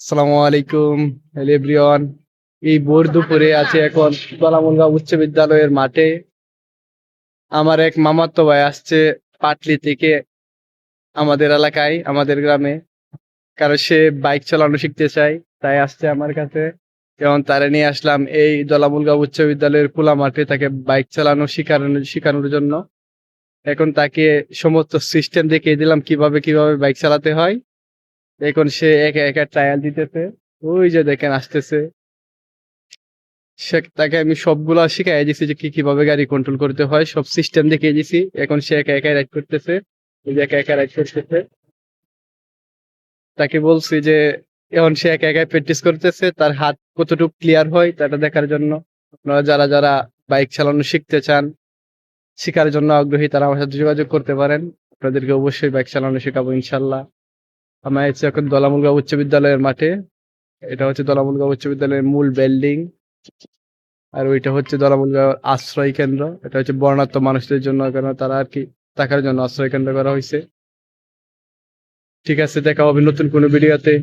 আসসালামু আলাইকুম। Hello everyone এই ভোর দুপুরে আছে এখন কলামুলগাঁও উচ্চ বিদ্যালয়ের মাঠে। আমার এক মামাতো ভাই আসছে পাটলি থেকে আমাদের এলাকায়, আমাদের গ্রামে। কারণ সে বাইক চালানো শিখতে চায়, তাই আসছে আমার কাছে। যেমন তারা নিয়ে আসলাম এই দলামুলগাঁও উচ্চ বিদ্যালয়ের খোলা মাঠে তাকে বাইক চালানো শিখানো শিখানোর জন্য। এখন তাকে সমস্ত সিস্টেম দেখিয়ে দিলাম কীভাবে কীভাবে বাইক চালাতে হয়। এখন সে একা একা ট্রায়াল দিতেছে। ওই যে দেখেন, আসতেছে। সে, তাকে আমি সবগুলা শিখাই দিছি যে কি, কীভাবে গাড়ি কন্ট্রোল করতে হয়। সব সিস্টেম দেখিয়ে দিছি। এখন সে একা একা রাইড করতেছে। এই যে একা একা রাইড করতেছে। তাকে বলছি যে, এখন সে একা একা প্র্যাকটিস করতেছে। তার হাত কতটুকু ক্লিয়ার হয় তাটা দেখার জন্য। আপনারা যারা যারা বাইক চালানো শিখতে চান, শেখার জন্য আগ্রহী, তারা আমার সাথে যোগাযোগ করতে পারেন। আপনাদেরকে অবশ্যই বাইক চালানো শেখাবো, ইনশাল্লাহ। আমরা এসেছি এখন দলামুলগা উচ্চ বিদ্যালয়ের মাঠে। এটা হচ্ছে দলামুলগা উচ্চ বিদ্যালয়ের মূল বিল্ডিং। আর ওইটা হচ্ছে দলামুলগা আশ্রয় কেন্দ্র। এটা হচ্ছে বর্ণাত্ম মানুষদের জন্য কারণ তারা আর কি থাকার জন্য আশ্রয় কেন্দ্র করা হয়েছে। ঠিক আছে, দেখা হবে নতুন কোনো ভিডিওতে।